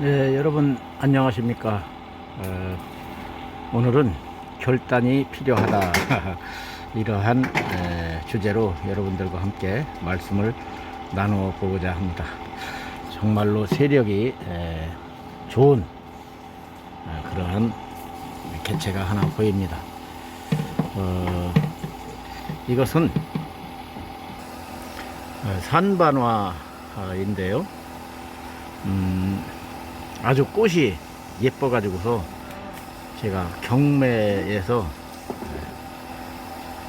네, 여러분 안녕하십니까? 어, 오늘은 결단이 필요하다 이러한 에, 주제로 여러분들과 함께 말씀을 나누어 보고자 합니다. 정말로 세력이 에, 좋은 어, 그러한 개체가 하나 보입니다. 어, 이것은 어, 산반화인데요. 음, 아주 꽃이 예뻐 가지고서 제가 경매에서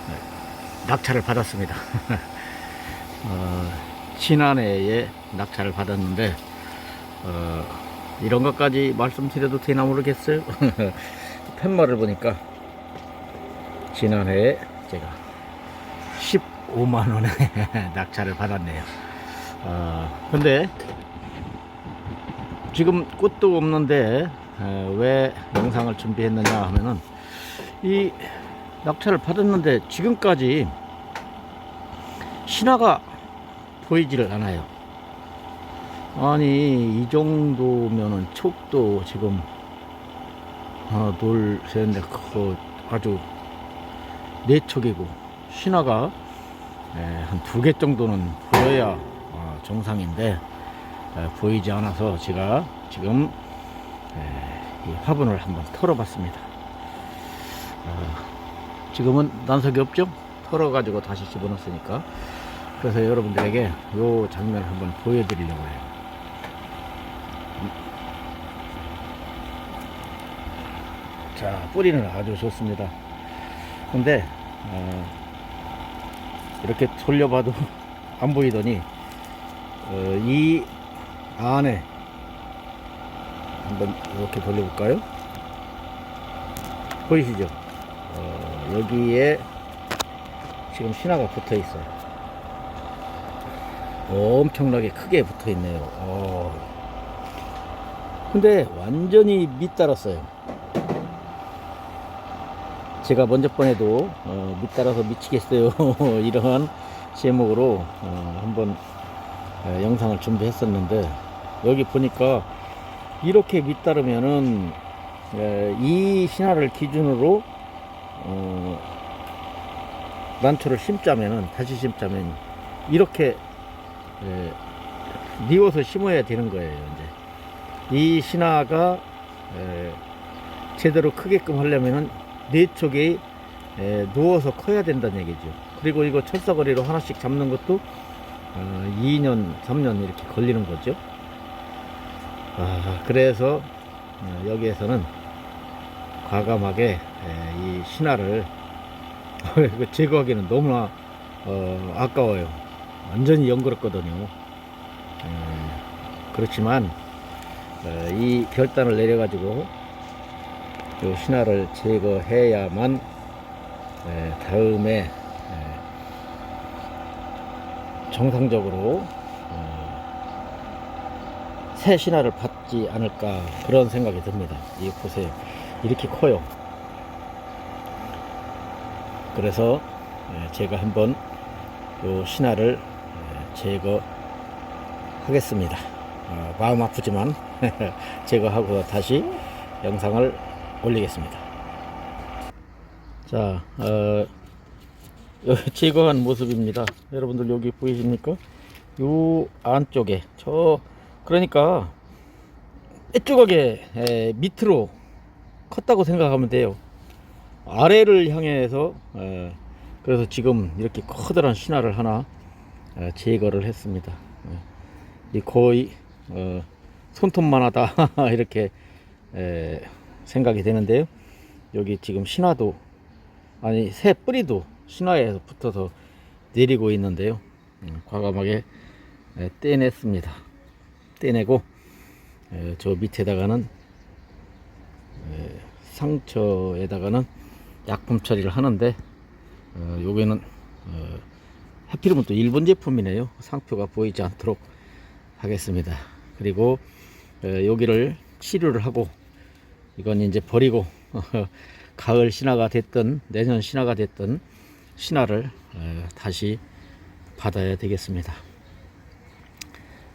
네, 낙찰을 받았습니다. 어, 지난해에 낙찰을 받았는데 어, 이런 것까지 말씀드려도 되나 모르겠어요. 팻말을 보니까 지난해에 제가 15만 원에 낙찰을 받았네요. 어, 근데 지금 꽃도 없는데 에, 왜 영상을 준비했느냐 하면은 이 낙찰을 받았는데 지금까지 신화가 보이지를 않아요. 아니 이 정도면은 촉도 지금 하나 둘셋넷 그거 아주 네 촉이고 신화가 한 두 개 정도는 보여야 어, 정상인데 에, 보이지 않아서 제가 지금 에, 이 화분을 한번 털어봤습니다. 어, 지금은 난석이 없죠? 털어가지고 다시 집어넣었으니까. 그래서 여러분들에게 이 장면을 한번 보여드리려고 해요. 자, 뿌리는 아주 좋습니다. 근데, 어, 이렇게 돌려봐도 안 보이더니, 어, 이 안에 한번 이렇게 돌려볼까요? 보이시죠? 어, 여기에 지금 신화가 붙어 있어요. 엄청나게 크게 붙어 있네요. 어. 근데 완전히 밑달았어요. 제가 먼저 번에도 어, 밑달아서 미치겠어요. 이러한 제목으로 어, 한번 에, 영상을 준비했었는데 여기 보니까 이렇게 밑따르면은 에, 이 신화를 기준으로 어, 난초를 심자면은 다시 심자면 이렇게 에, 뉘어서 심어야 되는 거예요 이제 이 신화가 에, 제대로 크게끔 하려면은 네 쪽에 에, 누워서 커야 된다는 얘기죠 그리고 이거 철사거리로 하나씩 잡는 것도 어, 2년, 3년 이렇게 걸리는 거죠. 아, 그래서 어, 여기에서는 과감하게 에, 이 신화를 이거 제거하기는 너무나 어, 아까워요. 완전히 연그럽거든요. 음, 그렇지만 어, 이 결단을 내려가지고 이 신화를 제거해야만 에, 다음에 정상적으로 어, 새 신화를 받지 않을까 그런 생각이 듭니다. 이 보세요. 이렇게 커요. 그래서 예, 제가 한번 이 신화를 예, 제거하겠습니다. 어, 마음 아프지만 제거하고 다시 영상을 올리겠습니다. 자, 어, 제거한 모습입니다. 여러분들 여기 보이십니까? 요 안쪽에 저 그러니까 빼쭈하게 에, 밑으로 컸다고 생각하면 돼요. 아래를 향해서 에, 그래서 지금 이렇게 커다란 신화를 하나 에, 제거를 했습니다. 이 거의 어, 손톱만 하다 이렇게 에, 생각이 되는데요. 여기 지금 신화도 아니 새 뿌리도 신화에서 붙어서 내리고 있는데요. 음, 과감하게 에, 떼냈습니다. 떼내고 에, 저 밑에다가는 에, 상처에다가는 약품 처리를 하는데 어, 여기는 어, 하필이면 또 일본 제품이네요. 상표가 보이지 않도록 하겠습니다. 그리고 에, 여기를 치료를 하고 이건 이제 버리고 가을 신화가 됐든 내년 신화가 됐든 신화를 어, 다시 받아야 되겠습니다.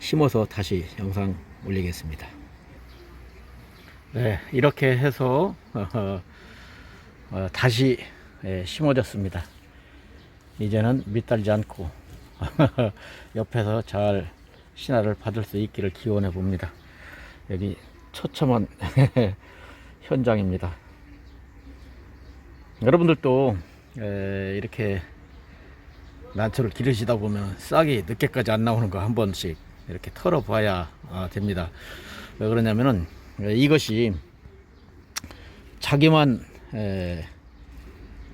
심어서 다시 영상 올리겠습니다. 네, 이렇게 해서 어, 어, 다시 예, 심어졌습니다. 이제는 밑달지 않고 옆에서 잘 신화를 받을 수 있기를 기원해 봅니다. 여기 처참한 현장입니다. 여러분들도 에, 이렇게 난초를 기르시다 보면 싹이 늦게까지 안 나오는 거 한 번씩 이렇게 털어봐야 아, 됩니다. 왜 그러냐면은 에, 이것이 자기만 에,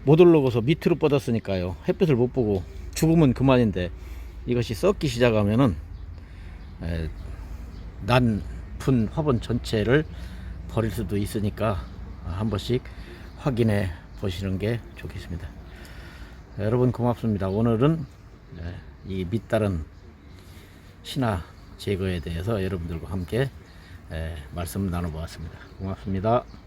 못 올라가서 밑으로 뻗었으니까요. 햇빛을 못 보고 죽으면 그만인데 이것이 썩기 시작하면은 에, 난푼 화분 전체를 버릴 수도 있으니까 한 번씩 확인해 보시는 게 좋겠습니다. 여러분 고맙습니다. 오늘은 에, 이 밑다른 신화 제거에 대해서 여러분들과 함께 에, 말씀 나눠보았습니다. 고맙습니다.